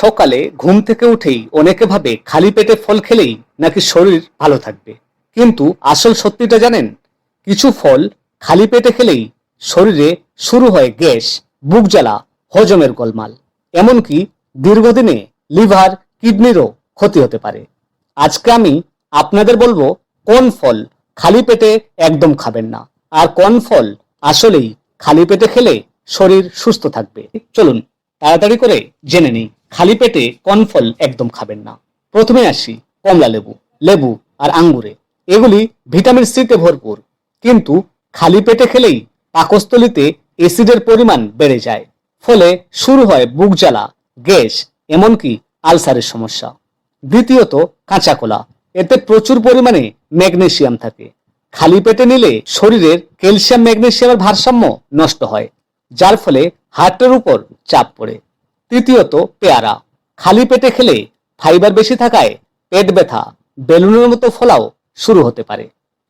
সকালে ঘুম থেকে উঠেই অনেকে ভাবে খালি পেটে ফল খেলেই নাকি শরীর ভালো থাকবে। কিন্তু আসল সত্যিটা জানেন? কিছু ফল খালি পেটে খেলেই শরীরে শুরু হয় গ্যাস, বুক জ্বালা, হজমের গোলমাল। এমনকি দীর্ঘদিনে লিভার, কিডনিরও ক্ষতি হতে পারে। আজকে আমি আপনাদের বলব, কোন ফল খালি পেটে একদম খাবেন না। আর কোন ফল আসলেই খালি পেটে খেলে শরীর সুস্থ থাকবে। চলুন, তাড়াতাড়ি করে জেনে নিই। খালি পেটে কনফল একদম খাবেন না। প্রথমে আসি কমলা লেবু লেবু আর আঙ্গুরে। এগুলি ভিটামিন সিতে ভরপুর, কিন্তু খালি পেটে খেলেই পাকস্থলিতে অ্যাসিডের পরিমাণ বেড়ে যায়। ফলে শুরু হয় বুক জ্বালা, গ্যাস, এমনকি আলসারের সমস্যা। দ্বিতীয়ত কাঁচা কলা, এতে প্রচুর পরিমাণে ম্যাগনেসিয়াম থাকে। খালি পেটে নিলে শরীরের ক্যালসিয়াম, ম্যাগনেশিয়ামের ভারসাম্য নষ্ট হয়, যার ফলে হার্টের উপর চাপ পড়ে। তৃতীয়ত পেয়ারা। খালি পেটে খেলে ফাইবার বেশি থাকায় পেট ব্যথা, বেলুনের মতো ফোলাও শুরু হতে পারে।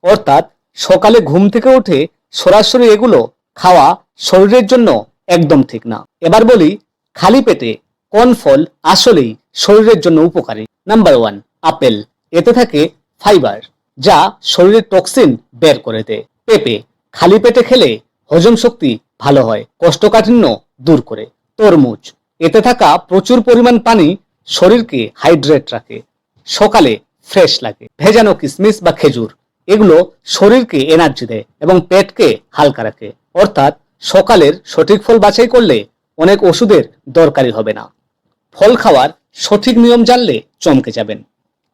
অর্থাৎ সকালে ঘুম থেকে উঠে সরাসরি এগুলো খাওয়া শরীরের জন্য একদম ঠিক না। এবার বলি, খালি পেটে কোন ফল আসলেই শরীরের জন্য উপকারী? Number one, apple. এতে থাকে ফাইবার, যা শরীরের টক্সিন বের করে দেয়। পেঁপে, খালি পেটে খেলে হজম শক্তি ভালো হয়, কোষ্ঠকাঠিন্য দূর করে। তরমুজ এতে থাকা প্রচুর পরিমাণ পানি শরীরকে হাইড্রেট রাখে, সকালে ফ্রেশ লাগে। ভেজানো কিসমিস বা খেজুর, এগুলো শরীরকে এনার্জি দেয় এবং পেটকে হালকা রাখে। অর্থাৎ সকালের সঠিক ফল বাছাই করলে অনেক ওষুধের দরকারি হবে না। ফল খাওয়ার সঠিক নিয়ম জানলে চমকে যাবেন।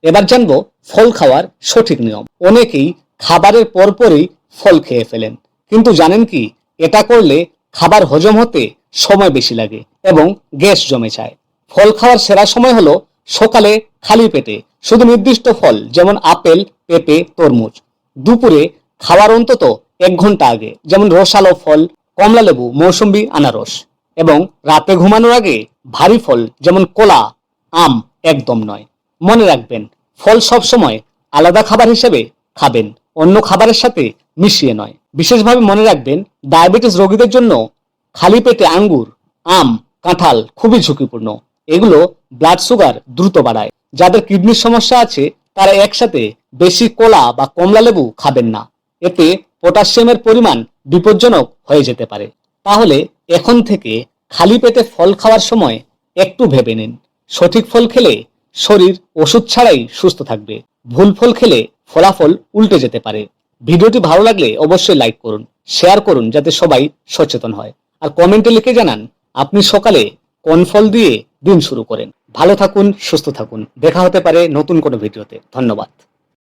এবার জানব ফল খাওয়ার সঠিক নিয়ম। অনেকেই খাবারের পরপরই ফল খেয়ে ফেলেন, কিন্তু জানেন কি, এটা করলে খাবার হজম হতে সময় বেশি লাগে। এবং গ্যাস জমে যায়। ফল খাওয়ার সেরা সময় হলো সকালে খালি পেটে। শুধু নির্দিষ্ট ফল, যেমন আপেল, পেঁপে, তরমুজ। দুপুরে খাওয়ার অন্তত এক ঘণ্টা আগে, যেমন রসালো ফল, কমলা লেবু, মৌসুম্বি, আনারস। এবং রাতে ঘুমানোর আগে ভারী ফল, যেমন কলা, আম, একদম নয়। মনে রাখবেন, ফল সব সময় আলাদা খাবার হিসেবে খাবেন, অন্য খাবারের সাথে মিশিয়ে নয়। বিশেষভাবে মনে রাখবেন, ডায়াবেটিস রোগীদের জন্য খালি পেটে আঙ্গুর, আম কাঁঠাল খুবই ঝুঁকিপূর্ণ। এগুলো ব্লাড সুগার দ্রুত বাড়ায়। যাদের কিডনির সমস্যা আছে, তারা একসাথে বেশি কলা বা কমলা লেবু খাবেন না। এতে পটাশিয়ামের পরিমাণ বিপজ্জনক হয়ে যেতে পারে। তাহলে এখন থেকে খালি পেটে ফল খাওয়ার সময় একটু ভেবে নিন। সঠিক ফল খেলে শরীর ওষুধ ছাড়াই সুস্থ থাকবে। ভুল ফল খেলে ফলাফল উল্টে যেতে পারে। ভিডিওটি ভালো লাগলে অবশ্যই লাইক করুন শেয়ার করুন, যাতে সবাই সচেতন হয়। আর কমেন্টে লিখে জানান আপনি সকালে কনফল দিয়ে দিন শুরু করেন। ভালো থাকুন, সুস্থ থাকুন। দেখা হতে পারে নতুন কোনো ভিডিওতে। ধন্যবাদ।